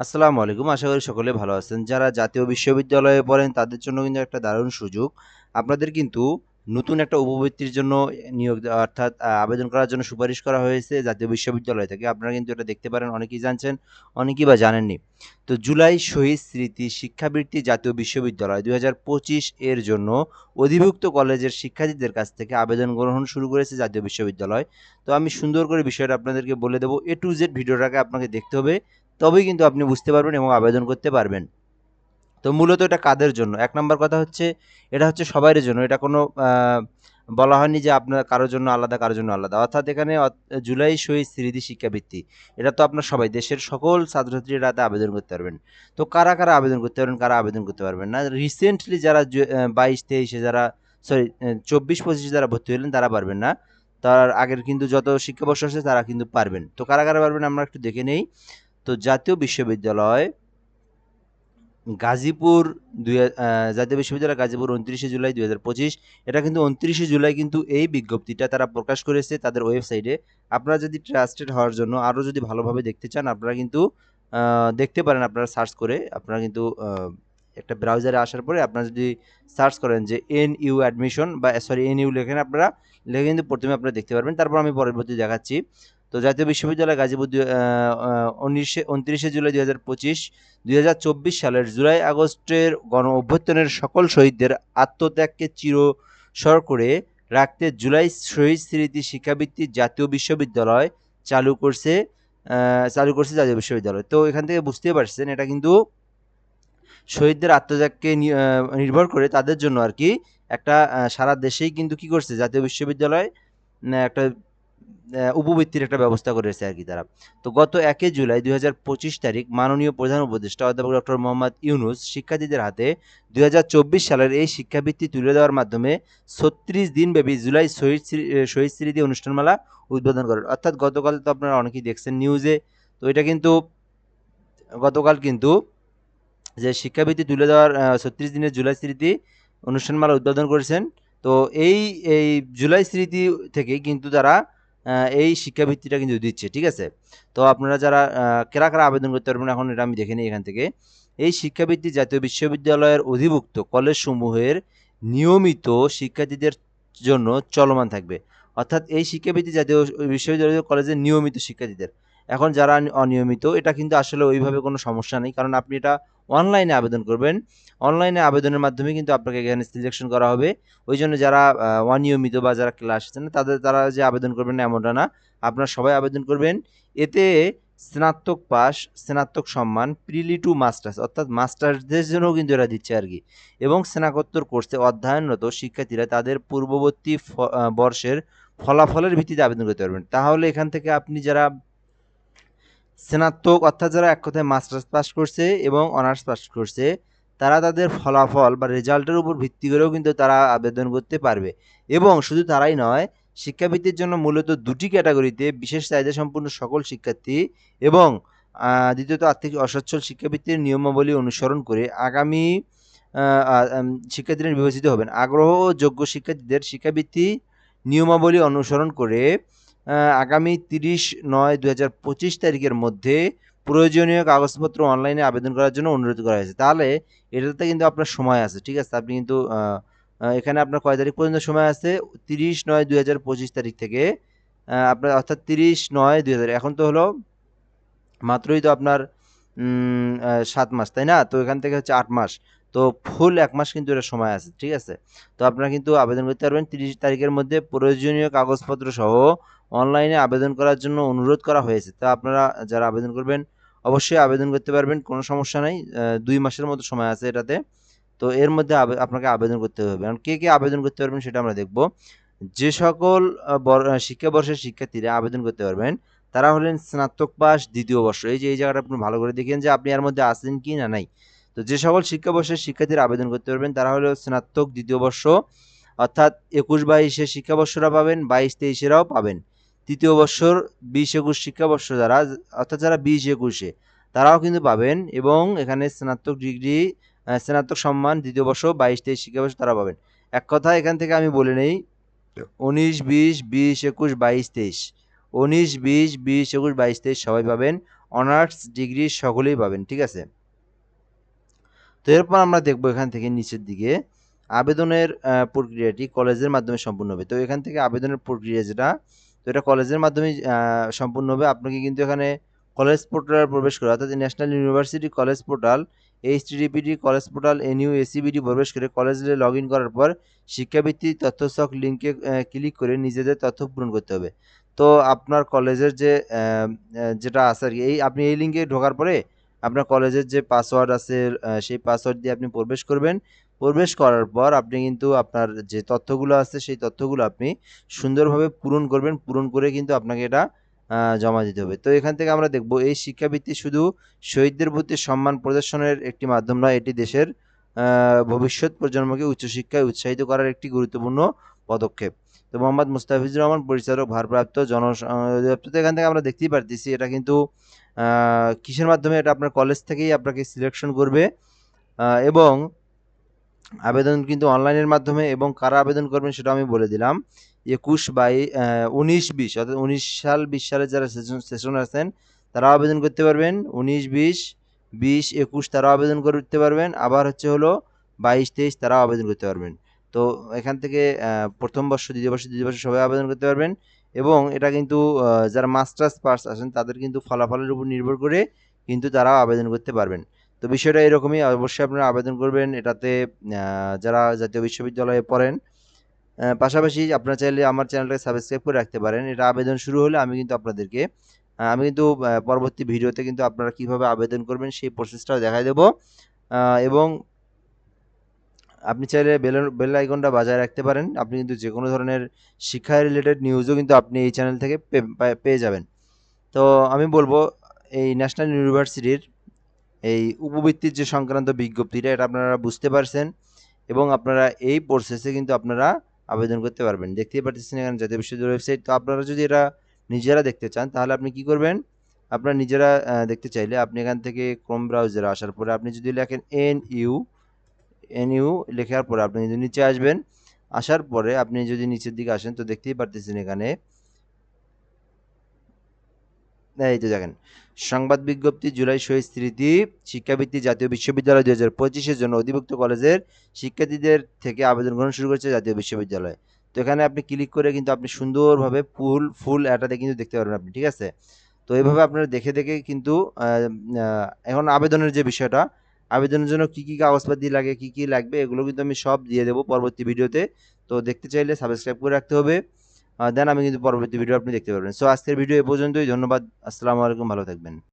আসসালামু আলাইকুম। আশা করি সকলে ভালো আছেন। যারা জাতীয় বিশ্ববিদ্যালয়ে পড়েন, তাদের জন্য কিন্তু একটা দারুণ সুযোগ। আপনাদের কিন্তু নতুন একটা উপবৃত্তির জন্য নিয়োগ অর্থাৎ আবেদন করার জন্য সুপারিশ করা হয়েছে জাতীয় বিশ্ববিদ্যালয় থেকে। আপনারা কিন্তু এটা দেখতে পারেন, অনেকেই জানছেন, অনেকেই বা জানেননি। তো জুলাই শহীদ স্মৃতি শিক্ষাবৃত্তি জাতীয় বিশ্ববিদ্যালয় দু হাজার পঁচিশ এর জন্য অধিভুক্ত কলেজের শিক্ষার্থীদের কাছ থেকে আবেদন গ্রহণ শুরু করেছে জাতীয় বিশ্ববিদ্যালয়। তো আমি সুন্দর করে বিষয়টা আপনাদেরকে বলে দেবো। এ টু জেড ভিডিওটাকে আপনাকে দেখতে হবে। তবেই কিন্তু আপনি বুঝতে পারবেন এবং আবেদন করতে পারবেন। তো মূলত এটা কাদের জন্য? এক নম্বর কথা হচ্ছে, এটা হচ্ছে সবাইয়ের জন্য। এটা কোনো বলা হয়নি যে আপনার কারোর জন্য আলাদা, কারোর জন্য আলাদা। অর্থাৎ এখানে জুলাই শহীদ স্মৃতি শিক্ষাবৃত্তি। এটা তো আপনার সবাই, দেশের সকল ছাত্রছাত্রীরা এতে আবেদন করতে পারবেন। তো কারা কারা আবেদন করতে পারবেন, কারা আবেদন করতে পারবেন না? রিসেন্টলি যারা বাইশ, তেইশে যারা সরি চব্বিশ, পঁচিশে যারা ভর্তি হলেন, তারা পারবেন না। তার আগের কিন্তু যত শিক্ষাবর্ষ আছে, তারা কিন্তু পারবেন। তো কারা কারা পারবেন আমরা একটু দেখে নেই। তো জাতীয় বিশ্ববিদ্যালয় গাজীপুর দুই জাতীয় বিশ্ববিদ্যালয় গাজীপুর উনত্রিশে জুলাই দুই হাজার পঁচিশ। এটা কিন্তু উনত্রিশে জুলাই কিন্তু এই বিজ্ঞপ্তিটা তারা প্রকাশ করেছে তাদের ওয়েবসাইটে। আপনারা যদি ট্রাস্টেড হওয়ার জন্য আরও যদি ভালোভাবে দেখতে চান, আপনারা কিন্তু দেখতে পারেন আপনারা সার্চ করে। আপনারা কিন্তু একটা ব্রাউজারে আসার পরে আপনারা যদি সার্চ করেন যে এন ইউ অ্যাডমিশন বা, সরি, এন ইউ লেখেন, আপনারা লেখে কিন্তু প্রথমে আপনারা দেখতে পারবেন। তারপর আমি পরবর্তী দেখাচ্ছি। তো জাতীয় বিশ্ববিদ্যালয় গাজীপুর উনিশে, উনত্রিশে জুলাই দুই হাজার পঁচিশ সালের জুলাই আগস্টের গণ অভ্যুত্থানের সকল শহীদদের আত্মত্যাগকে চিরসর করে রাখতে জুলাই শহীদ স্মৃতি শিক্ষাবৃত্তি জাতীয় বিশ্ববিদ্যালয় চালু করছে চালু করছে জাতীয় বিশ্ববিদ্যালয়। তো এখান থেকে বুঝতে পারছেন, এটা কিন্তু শহীদদের আত্মত্যাগকে নির্ভর করে তাদের জন্য আর কি একটা সারা দেশেই কিন্তু কি করছে জাতীয় বিশ্ববিদ্যালয় একটা উপবৃত্তির একটা ব্যবস্থা করেছে আর কি তারা। তো গত একে জুলাই দুই হাজার পঁচিশ তারিখ মাননীয় প্রধান উপদেষ্টা অধ্যাপক ডক্টর মোহাম্মদ ইউনুস শিক্ষার্থীদের হাতে দুই হাজার চব্বিশ সালের এই শিক্ষাবৃত্তি তুলে দেওয়ার মাধ্যমে ছত্রিশ দিনব্যাপী জুলাই শহীদ শহীদ স্মৃতি অনুষ্ঠানমালা উদ্বোধন করেন। অর্থাৎ গতকাল তো আপনারা অনেকেই দেখছেন নিউজে। তো এটা কিন্তু গতকাল কিন্তু যে শিক্ষাবৃত্তি তুলে দেওয়ার ছত্রিশ দিনের জুলাই স্মৃতি অনুষ্ঠানমালা উদ্বোধন করেছেন। তো এই এই জুলাই স্মৃতি থেকে কিন্তু তারা এই শিক্ষাবৃত্তিটা কিন্তু দিচ্ছে, ঠিক আছে? তো আপনারা যারা কেরা কারা আবেদন করতে পারবেন, এখন এটা আমি দেখে নিই এখান থেকে। এই শিক্ষাবৃত্তি জাতীয় বিশ্ববিদ্যালয়ের অধিভুক্ত কলেজসমূহের নিয়মিত শিক্ষার্থীদের জন্য চলমান থাকবে। অর্থাৎ এই শিক্ষাবৃত্তি জাতীয় বিশ্ববিদ্যালয় কলেজের নিয়মিত শিক্ষার্থীদের। এখন যারা অনিয়মিত, এটা কিন্তু আসলে ওইভাবে কোনো সমস্যা নেই। কারণ আপনি এটা অনলাইনে আবেদন করবেন। অনলাইনে আবেদনের মাধ্যমে কিন্তু আপনাকে এখানে সিলেকশন করা হবে। ওই জন্য যারা অনিয়মিত বা যারা ক্লাস আসছে না তাদের, তারা যে আবেদন করবেন না এমনটা না। আপনারা সবাই আবেদন করবেন। এতে স্নাতক পাস, স্নাতক সম্মান প্রিলি টু মাস্টার্স অর্থাৎ মাস্টার্সদের জন্যও কিন্তু এরা দিচ্ছে আর কি। এবং স্নাতকোত্তর কোর্সে অধ্যয়নরত শিক্ষার্থীরা তাদের পূর্ববর্তী বর্ষের ফলাফলের ভিত্তিতে আবেদন করতে পারবেন। তাহলে এখান থেকে আপনি যারা স্নাতক, অর্থাৎ যারা এক কথায় মাস্টার্স পাস করছে এবং অনার্স পাস করছে, তারা তাদের ফলাফল বা রেজাল্টের উপর ভিত্তি করেও কিন্তু তারা আবেদন করতে পারবে। এবং শুধু তারাই নয়, শিক্ষাবৃত্তির জন্য মূলত দুটি ক্যাটাগরিতে বিশেষ চাহিদা সম্পূর্ণ সকল শিক্ষার্থী এবং দ্বিতীয়ত আর্থিক অসচ্ছল শিক্ষাবৃত্তির নিয়মাবলী অনুসরণ করে আগামী শিক্ষার্থীরা বিবেচিত হবেন। আগ্রহ ও যোগ্য শিক্ষার্থীদের শিক্ষাবৃত্তি নিয়মাবলী অনুসরণ করে আগামী তিরিশ নয় দু হাজার পঁচিশ তারিখের মধ্যে প্রয়োজনীয় কাগজপত্র অনলাইনে আবেদন করার জন্য অনুরোধ করা হয়েছে। তাহলে এটাতে কিন্তু আপনার সময় আছে, ঠিক আছে? আপনি কিন্তু এখানে আপনার কয় তারিখ পর্যন্ত সময় আছে? তিরিশ নয় দুই হাজার পঁচিশ তারিখ থেকে আপনার, অর্থাৎ তিরিশ নয় দুই হাজার। এখন তো হলো মাত্রই তো আপনার সাত মাস, তাই না? তো এখান থেকে হচ্ছে আট মাস। তো ফুল এক মাস কিন্তু এটা সময় আছে, ঠিক আছে? তো আপনারা কিন্তু আবেদন করতে পারবেন। তিরিশ তারিখের মধ্যে প্রয়োজনীয় কাগজপত্র সহ অনলাইনে আবেদন করার জন্য অনুরোধ করা হয়েছে। তা আপনারা যারা আবেদন করবেন, অবশ্যই আবেদন করতে পারবেন, কোনো সমস্যা নাই। দুই মাসের মতো সময় আছে এটাতে। তো এর মধ্যে আপনাকে আবেদন করতে হবে। এখন কে কে আবেদন করতে পারবেন সেটা আমরা দেখব। যে সকল শিক্ষাবর্ষের শিক্ষার্থীরা আবেদন করতে পারবেন, তারা হলেন স্নাতক পাস দ্বিতীয় বর্ষ। এই যে, এই জায়গাটা আপনি ভালো করে দেখেন যে আপনি এর মধ্যে আছেন কি না নাই। তো যে সকল শিক্ষাবর্ষের শিক্ষার্থীরা আবেদন করতে পারবেন, তারা হলো স্নাতক দ্বিতীয় বর্ষ, অর্থাৎ একুশ বাইশের শিক্ষাবর্ষরা পাবেন, বাইশ তেইশেরাও পাবেন। তৃতীয় বর্ষর বিশ একুশ শিক্ষাবর্ষ যারা, অর্থাৎ যারা বিশ একুশে, তারাও কিন্তু পাবেন এবং এখানে স্নাতক ডিগ্রি স্নাতক সম্মান দ্বিতীয় বর্ষ, বাইশ, তেইশ শিক্ষাবর্ষ তারা পাবেন। এক কথা এখান থেকে আমি বলে নেই, উনিশ, বিশ বিশ একুশ, বাইশ, তেইশ। উনিশ, বিশ বিশ একুশ, বাইশ, তেইশ সবাই পাবেন, অনার্স ডিগ্রি সকলেই পাবেন, ঠিক আছে? তো এরপর আমরা দেখব এখান থেকে নিচের দিকে, আবেদনের প্রক্রিয়াটি কলেজের মাধ্যমে সম্পূর্ণ হবে। তো এখান থেকে আবেদনের প্রক্রিয়া যেটা তো এটা কলেজের মাধ্যমে সম্পূর্ণ হবে। আপনাকে কিন্তু এখানে কলেজ পোর্টালে প্রবেশ করে, অর্থাৎ national university college portal HTTP college portal NU AC BD প্রবেশ করে কলেজে লগ ইন করার পর শিক্ষাবৃত্তি তথ্যসক লিঙ্কে ক্লিক করে নিজেদের তথ্য পূরণ করতে হবে। তো আপনার কলেজের যে যেটা আছে আর কি, এই আপনি এই লিঙ্কে ঢোকার পরে আপনার কলেজের যে পাসওয়ার্ড আছে সেই পাসওয়ার্ড দিয়ে আপনি প্রবেশ করবেন। প্রবেশ করার পর আপনি কিন্তু আপনার যে তথ্যগুলো আছে, সেই তথ্যগুলো আপনি সুন্দরভাবে পূরণ করবেন। পূরণ করে কিন্তু আপনাকে এটা জমা দিতে হবে। তো এখান থেকে আমরা দেখব, এই শিক্ষাবৃত্তি শুধু শহীদদের প্রতি সম্মান প্রদর্শনের একটি মাধ্যম নয়, এটি দেশের ভবিষ্যৎ প্রজন্মকে উচ্চশিক্ষায় উৎসাহিত করার একটি গুরুত্বপূর্ণ পদক্ষেপ। তো মোহাম্মদ মুস্তাফিজুর রহমান, পরিচালক, ভারপ্রাপ্ত জন, তো এখান থেকে আমরা দেখতেই পারতেছি এটা কিন্তু কিসের মাধ্যমে? এটা আপনার কলেজ থেকেই আপনাকে সিলেকশন করবে। এবং আবেদন কিন্তু অনলাইনের মাধ্যমে এবং কারা আবেদন করবেন সেটা আমি বলে দিলাম। একুশ বাই উনিশ বিশ, অর্থাৎ উনিশ সাল, বিশ সালে যারা সেশন সেশন আছেন তারাও আবেদন করতে পারবেন। উনিশ বিশ বিশ একুশ তারাও আবেদন করতে পারবেন। আবার হচ্ছে হলো বাইশ, তেইশ তারাও আবেদন করতে পারবেন। তো এখান থেকে প্রথম বর্ষ, দ্বিতীয় বর্ষ, তৃতীয় বর্ষ সবাই আবেদন করতে পারবেন এবং এটা কিন্তু যারা মাস্টার্স পাস আছেন তাদের কিন্তু ফলাফলের উপর নির্ভর করে কিন্তু তারাও আবেদন করতে পারবেন। তো বিষয়টা এরকমই, অবশ্যই আপনারা আবেদন করবেন। এটাতে যারা জাতীয় বিশ্ববিদ্যালয়ে পড়েন পাশাপাশি আপনারা চাইলে আমার চ্যানেলটাকে সাবস্ক্রাইব করে রাখতে পারেন। এটা আবেদন শুরু হলে আমি কিন্তু আপনাদেরকে আমি কিন্তু পরবর্তী ভিডিওতে কিন্তু আপনারা কীভাবে আবেদন করবেন সেই প্রসেসটাও দেখাই দেবো। এবং আপনি চাইলে বেল বেল আইকনটা বাজায় রাখতে পারেন। আপনি কিন্তু যে কোনো ধরনের শিক্ষা রিলেটেড নিউজও কিন্তু আপনি এই চ্যানেল থেকে পেয়ে যাবেন। তো আমি বলব, এই ন্যাশনাল ইউনিভার্সিটির এই উপবৃত্তির যে সংক্রান্ত বিজ্ঞপ্তিটা, এটা আপনারা বুঝতে পারছেন এবং আপনারা এই প্রসেসে কিন্তু আপনারা আবেদন করতে পারবেন। দেখতেই পাচ্ছেন এখানে জাতীয় বিশ্ববিদ্যালয় ওয়েবসাইট তো আপনারা যদি এটা নিজেরা দেখতে চান, তাহলে আপনি কি করবেন? আপনারা নিজেরা দেখতে চাইলে আপনি এখান থেকে ক্রোম ব্রাউজারে আসার পরে আপনি যদি লেখেন এন ইউ এন ইউ লেখার পরে আপনি যদি নিচে আসবেন। আসার পরে আপনি যদি নিচের দিকে আসেন, তো দেখতেই পারতেছেন এখানে এই তো দেখেন, সংবাদ বিজ্ঞপ্তি জুলাই শহীদ স্মৃতি শিক্ষাবৃত্তি জাতীয় বিশ্ববিদ্যালয় দুই হাজার পঁচিশের জন্য অধিভুক্ত কলেজের শিক্ষার্থীদের থেকে আবেদন গ্রহণ শুরু করেছে জাতীয় বিশ্ববিদ্যালয়। তো এখানে আপনি ক্লিক করে কিন্তু আপনি সুন্দরভাবে ফুল ফুল অ্যাটাতে কিন্তু দেখতে পারবেন আপনি, ঠিক আছে? তো এইভাবে আপনারা দেখে দেখে কিন্তু এখন আবেদনের যে বিষয়টা, আবেদনের জন্য কি কী কাগজপাতি লাগে, কি কি লাগবে, এগুলো কিন্তু আমি সব দিয়ে দেবো পরবর্তী ভিডিওতে। তো দেখতে চাইলে সাবস্ক্রাইব করে রাখতে হবে। দেন আমি কিন্তু পরবর্তী ভিডিও আপনি দেখতে পারবেন। সো আজকের ভিডিও এ পর্যন্তই। ধন্যবাদ। আসসালামু আলাইকুম। ভালো থাকবেন।